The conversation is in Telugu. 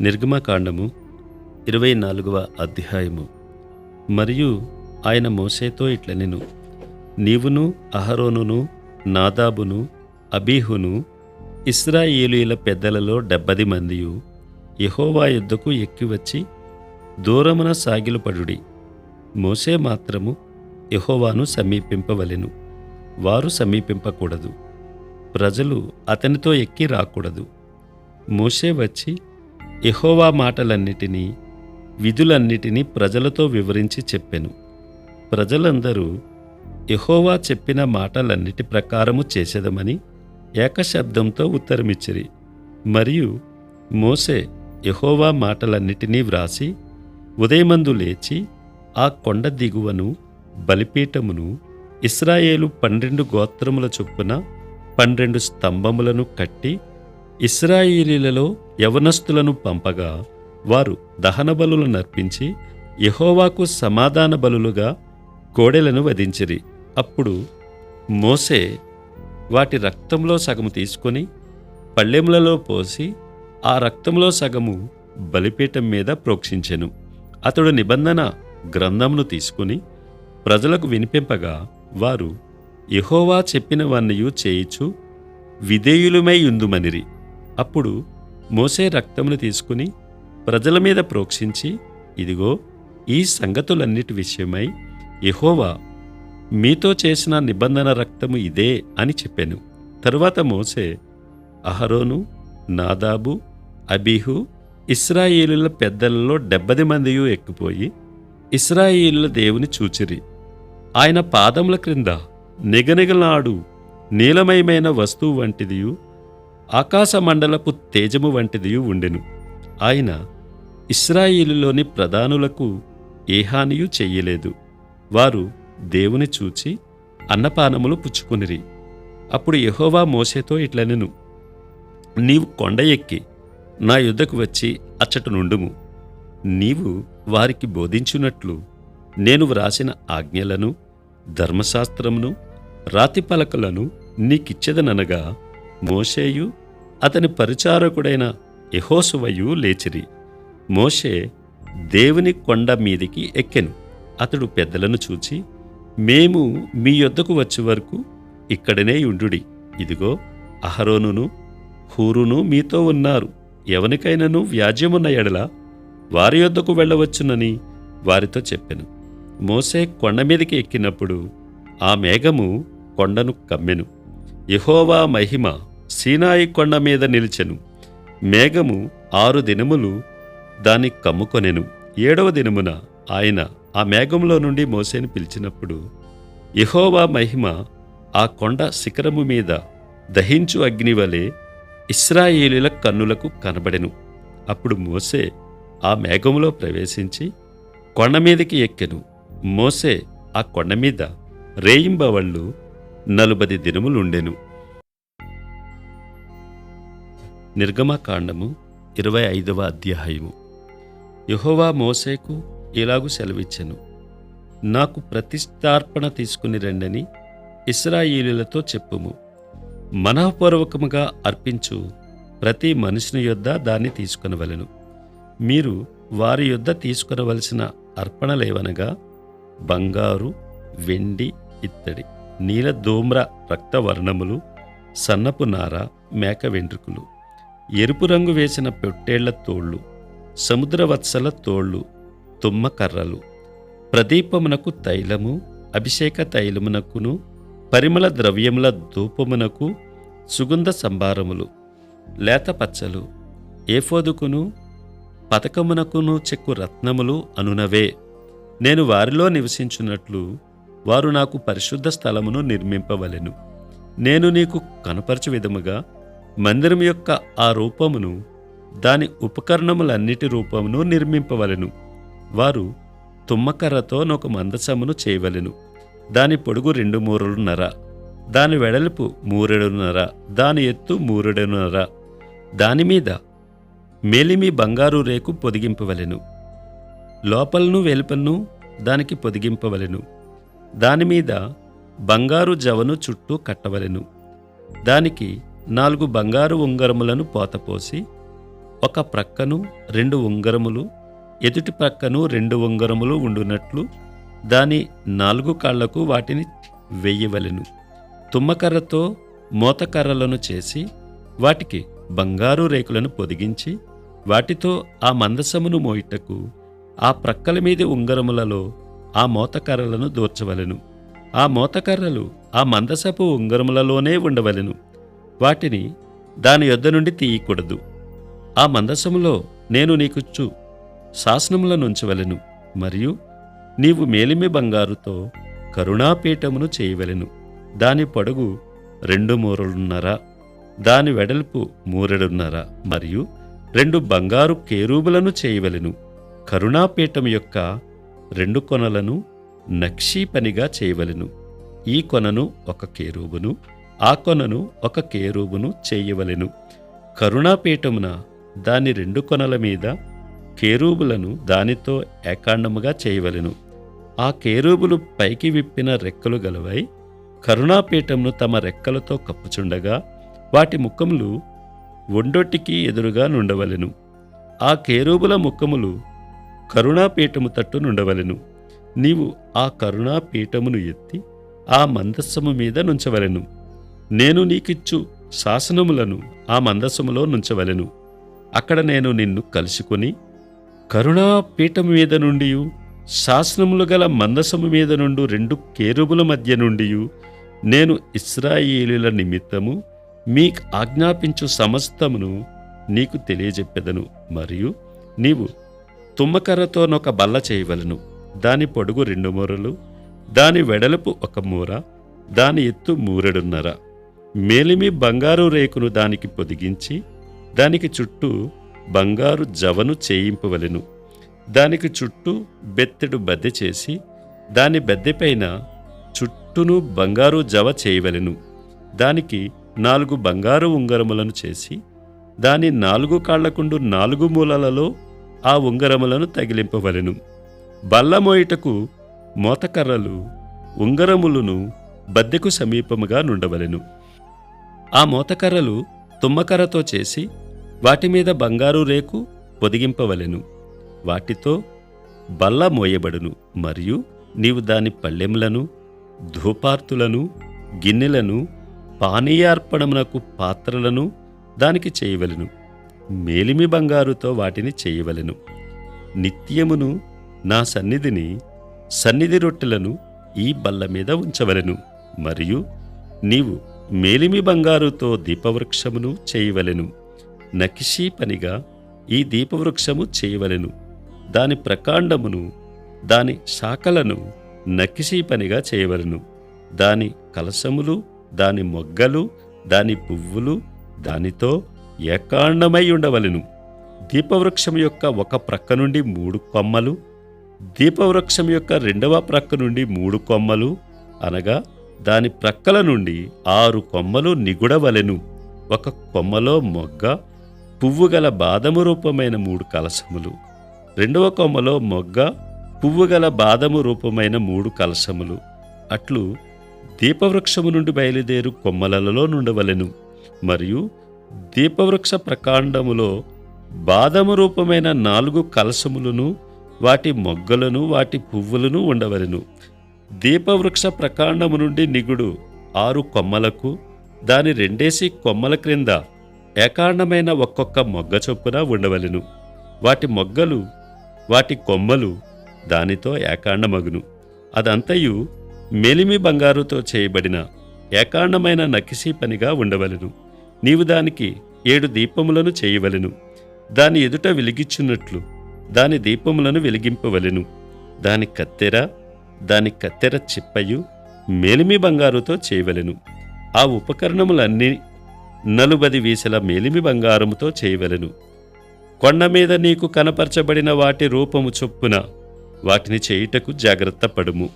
నిర్గమకాండము ఇరవై నాలుగవ అధ్యాయము. మరియు ఆయన మోసేతో ఇట్లనెను నీవును అహరోనును నాదాబును అబీహును ఇస్రాయేలీల పెద్దలలో డెబ్బది మందియు యహోవా యుద్ధకు ఎక్కివచ్చి దూరమున సాగిలుపడుడి. మోసే మాత్రము యహోవాను సమీపింపవలెను. వారు సమీపింపకూడదు. ప్రజలు అతనితో ఎక్కి రాకూడదు. మోషే వచ్చి ఎహోవా మాటలన్నిటినీ విధులన్నిటినీ ప్రజలతో వివరించి చెప్పెను. ప్రజలందరూ ఎహోవా చెప్పిన మాటలన్నిటి ప్రకారము చేసేదమని ఏకశబ్దంతో ఉత్తరమిచ్చిరి. మరియు మోసే యెహోవా మాటలన్నిటినీ వ్రాసి ఉదయమందు లేచి ఆ కొండ దిగువను బలిపీఠమును ఇస్రాయేలు పన్నెండు గోత్రముల చొప్పున పన్నెండు స్తంభములను కట్టి ఇస్రాయిలీలలో యవనస్తులను పంపగా వారు దహన బలులను నర్పించి యహోవాకు సమాధాన బలులుగా కోడెలను వధించిరి. అప్పుడు మోసే వాటి రక్తంలో సగము తీసుకొని పళ్ళెములలో పోసి ఆ రక్తంలో సగము బలిపీఠం మీద ప్రోక్షించెను. అతడు నిబంధన గ్రంథమును తీసుకుని ప్రజలకు వినిపింపగా వారు యహోవా చెప్పినవన్నయు చేయిచు విధేయులమై ఉందుమనిరి. అప్పుడు మోసే రక్తమును తీసుకుని ప్రజల మీద ప్రోక్షించి ఇదిగో ఈ సంగతులన్నిటి విషయమై యహోవా మీతో చేసిన నిబంధన రక్తము ఇదే అని చెప్పాను. తరువాత మోసే అహరోను నాదాబు అబీహు ఇస్రాయేలుల పెద్దలలో డెబ్బది మందియు ఎక్కిపోయి ఇస్రాయేలుల దేవుని చూచిరి. ఆయన పాదముల క్రింద నిగనిగలాడు నీలమయమైన వస్తువు వంటిదియు ఆకాశమండలపు తేజము వంటిదియు ఉండెను. ఆయన ఇస్రాయిలులోని ప్రధానులకు ఏ హానియు చెయ్యలేదు. వారు దేవుని చూచి అన్నపానములు పుచ్చుకునిరి. అప్పుడు యహోవా మోసేతో ఇట్లనెను నీవు కొండ ఎక్కి నా యుద్ధకు వచ్చి అచ్చట నుండుము. నీవు వారికి బోధించున్నట్లు నేను వ్రాసిన ఆజ్ఞలను ధర్మశాస్త్రమును రాతి పలకలను నీకిచ్చెదననగా మోషేయు అతని పరిచారకుడైన యహోసువయు లేచిరి. మోషే దేవుని కొండ మీదికి ఎక్కెను. అతడు పెద్దలను చూచి మేము మీ యొద్దకు వచ్చే వరకు ఇక్కడనే ఉండుడి. ఇదిగో అహరోనును హూరును మీతో ఉన్నారు. ఎవనికైనను వ్యాజ్యమున్న ఎడల వారి యొద్దకు వెళ్ళవచ్చునని వారితో చెప్పెను. మోసే కొండ మీదకి ఎక్కినప్పుడు ఆ మేఘము కొండను కమ్మెను. యహోవా మహిమ సీనాయి కొండ మీద నిలిచెను. మేఘము ఆరు దినములు దాన్ని కమ్ముకొనెను. ఏడవ దినమున ఆయన ఆ మేఘంలో నుండి మోసేను పిలిచినప్పుడు ఇహోవా మహిమ ఆ కొండ శిఖరము మీద దహించు అగ్నివలే ఇస్రాయేలుల కన్నులకు కనబడెను. అప్పుడు మోసే ఆ మేఘములో ప్రవేశించి కొండ మీదకి ఎక్కెను. మోసే ఆ కొండ మీద రేయింబవళ్ళు నలుబది దినములుండెను. నిర్గమకాండము ఇరవై ఐదవ అధ్యాయము. యహోవా మోసేకు ఇలాగు సెలవిచ్చెను. నాకు ప్రతిష్టార్పణ తీసుకుని రండని ఇస్రాయిలులతో చెప్పుము. మనఃపూర్వకముగా అర్పించు ప్రతి మనుషుని యొద్ద దాన్ని తీసుకొనవలెను. మీరు వారి యొద్ద తీసుకునవలసిన అర్పణలేవనగా బంగారు వెండి ఇత్తడి నీల ధూమ్ర రక్తవర్ణములు సన్నపు నార మేక వెంట్రుకలు. ఎరుపు రంగు వేసిన పొట్టేళ్ళ తోళ్ళు సముద్రవత్సల తోళ్ళు తుమ్మకర్రలు ప్రదీపమునకు తైలము అభిషేక తైలమునకును పరిమళ ద్రవ్యముల ధూపమునకు సుగంధ సంభారములు లేత పచ్చలు ఏఫోదుకును పతకమునకును చెక్కు రత్నములు అనునవే. నేను వారిలో నివసించున్నట్లు వారు నాకు పరిశుద్ధ స్థలమును నిర్మింపవలెను. నేను నీకు కనపరచు విధముగా మందిరం యొక్క ఆ రూపమును దాని ఉపకరణములన్నిటి రూపమును నిర్మింపవలెను. వారు తుమ్మకర్రతో ఒక మందసమును చేయవలెను. దాని పొడుగు రెండు మూరలున్నర దాని వెడల్పు మూరెడున్నర దాని ఎత్తు మూరెడున్నర దానిమీద మేలిమి బంగారు రేకు పొదిగింపవలెను. లోపలను వెలుపలను దానికి పొదిగింపవలెను. దానిమీద బంగారు జవను చుట్టూ కట్టవలెను. దానికి నాలుగు బంగారు ఉంగరములను పోతపోసి ఒక ప్రక్కను రెండు ఉంగరములు ఎదుటి ప్రక్కను రెండు ఉంగరములు ఉండునట్లు దాని నాలుగు కాళ్ళకు వాటిని వెయ్యవలెను తుమ్మకర్రతో మోతకర్రలను చేసి వాటికి బంగారు రేకులను పొదిగించి వాటితో ఆ మందసమును మోయిటకు ఆ ప్రక్కల మీది ఉంగరములలో ఆ మోతకర్రలను దూర్చవలెను. ఆ మోతకర్రలు ఆ మందసపు ఉంగరములలోనే ఉండవలెను. వాటిని దాని యొద్ద నుండి తీయకూడదు. ఆ మందసములో నేను నీకుచ్చు శాసనములను ఉంచవలెను మరియు నీవు మేలిమి బంగారుతో కరుణాపీఠమును చేయవలెను. దాని పొడుగు రెండు మూరలున్నర దాని వెడల్పు మూరెడున్నర మరియు రెండు బంగారు కేరూబులను చేయవలెను. కరుణాపీఠం యొక్క రెండు కొనలను నక్షీ పనిగా చేయవలెను. ఈ కొనను ఒక కేరూబును ఆ కొనను ఒక కేరూబును చేయవలెను. కరుణాపీఠమున దాని రెండు కొనల మీద కేరూబులను దానితో ఏకాండముగా చేయవలెను. ఆ కేరూబులు పైకి విప్పిన రెక్కలు గలవై కరుణాపీఠమును తమ రెక్కలతో కప్పుచుండగా వాటి ముఖములు ఒండొట్టికి ఎదురుగా నుండవలెను. ఆ కేరూబుల ముఖములు కరుణాపీఠము తట్టు నుండవలెను. నీవు ఆ కరుణాపీఠమును ఎత్తి ఆ మందస్సము మీద నుంచవలెను. నేను నీకిచ్చు శాసనములను ఆ మందసములో నుంచవలెను. అక్కడ నేను నిన్ను కలుసుకొని కరుణాపీఠము మీద నుండి శాసనములు గల మందసము మీద నుండి రెండు కేరుబుల మధ్య నుండి నేను ఇస్రాయేలుల నిమిత్తము మీకు ఆజ్ఞాపించు సమస్తమును నీకు తెలియజెప్పెదను. మరియు నీవు తుమ్మకర్రతోనొక బల్ల చేయవలను. దాని పొడుగు రెండు మూరలు దాని వెడలపు ఒక మూర దాని ఎత్తు మూరెడున్నర. మేలిమి బంగారు రేకును దానికి పొదిగించి దానికి చుట్టూ బంగారు జవను చేయింపవలెను. దానికి చుట్టూ బెత్తెడు బద్దె చేసి దాని బెద్దెపైన చుట్టూను బంగారు జవ చేయవలెను. దానికి నాలుగు బంగారు ఉంగరములను చేసి దాని నాలుగు కాళ్ళకుండు నాలుగు మూలలలో ఆ ఉంగరములను తగిలింపవలెను. బల్లమోయిటకు మోతకర్రలు ఉంగరములను బద్దెకు సమీపముగా నుండవలెను. ఆ మోతకర్రలు తుమ్మకర్రతో చేసి వాటి మీద బంగారు రేకు పొదిగింపవలెను. వాటితో బల్ల మోయబడును. మరియు నీవు దాని పళ్ళెములను ధూపార్తులను గిన్నెలను పానీయార్పణమునకు పాత్రలను దానికి చేయవలెను. మేలిమి బంగారుతో వాటిని చేయవలెను. నిత్యమును నా సన్నిధిని సన్నిధి రొట్టెలను ఈ బల్ల మీద ఉంచవలెను. మరియు నీవు మేలిమి బంగారుతో దీపవృక్షమును చేయవలెను. నకిషీ పనిగా ఈ దీపవృక్షము చేయవలెను. దాని ప్రకాండమును దాని శాఖలను నకిషీ పనిగా చేయవలెను. దాని కలశములు దాని మొగ్గలు దాని పువ్వులు దానితో ఏకాండమై ఉండవలెను. దీపవృక్షం యొక్క ఒక ప్రక్క నుండి మూడు కొమ్మలు దీపవృక్షం యొక్క రెండవ ప్రక్క నుండి మూడు కొమ్మలు అనగా దాని ప్రక్కల నుండి ఆరు కొమ్మలు నిగుడవలెను. ఒక కొమ్మలో మొగ్గ పువ్వు గల బాదము రూపమైన మూడు కలశములు. రెండవ కొమ్మలో మొగ్గ పువ్వు గల బాదము రూపమైన మూడు కలశములు. అట్లు దీపవృక్షము నుండి బయలుదేరు కొమ్మలలో నుండవలెను. మరియు దీపవృక్ష ప్రకాండములో బాదము రూపమైన నాలుగు కలశములను వాటి మొగ్గలను వాటి పువ్వులను ఉండవలెను. దీపవృక్ష ప్రకాండము నుండి నిగుడు ఆరు కొమ్మలకు దాని రెండేసి కొమ్మల క్రింద ఏకాండమైన ఒక్కొక్క మొగ్గ చొప్పున ఉండవలెను. వాటి మొగ్గలు వాటి కొమ్మలు దానితో ఏకాండమగును. అదంతయు మెలిమి బంగారుతో చేయబడిన ఏకాండమైన నకిసీ పనిగా ఉండవలెను. నీవు దానికి ఏడు దీపములను చేయవలెను. దాని ఎదుట వెలిగిచ్చున్నట్లు దాని దీపములను వెలిగింపవలెను. దాని కత్తెర దాని కత్తెర చిప్పయు మేలిమి బంగారుతో చేయవలెను. ఆ ఉపకరణములన్నీ నలుబది వీసల మేలిమి బంగారముతో చేయవలెను. కొండ మీద నీకు కనపరచబడిన వాటి రూపము చొప్పున వాటిని చేయుటకు జాగ్రత్త పడుము.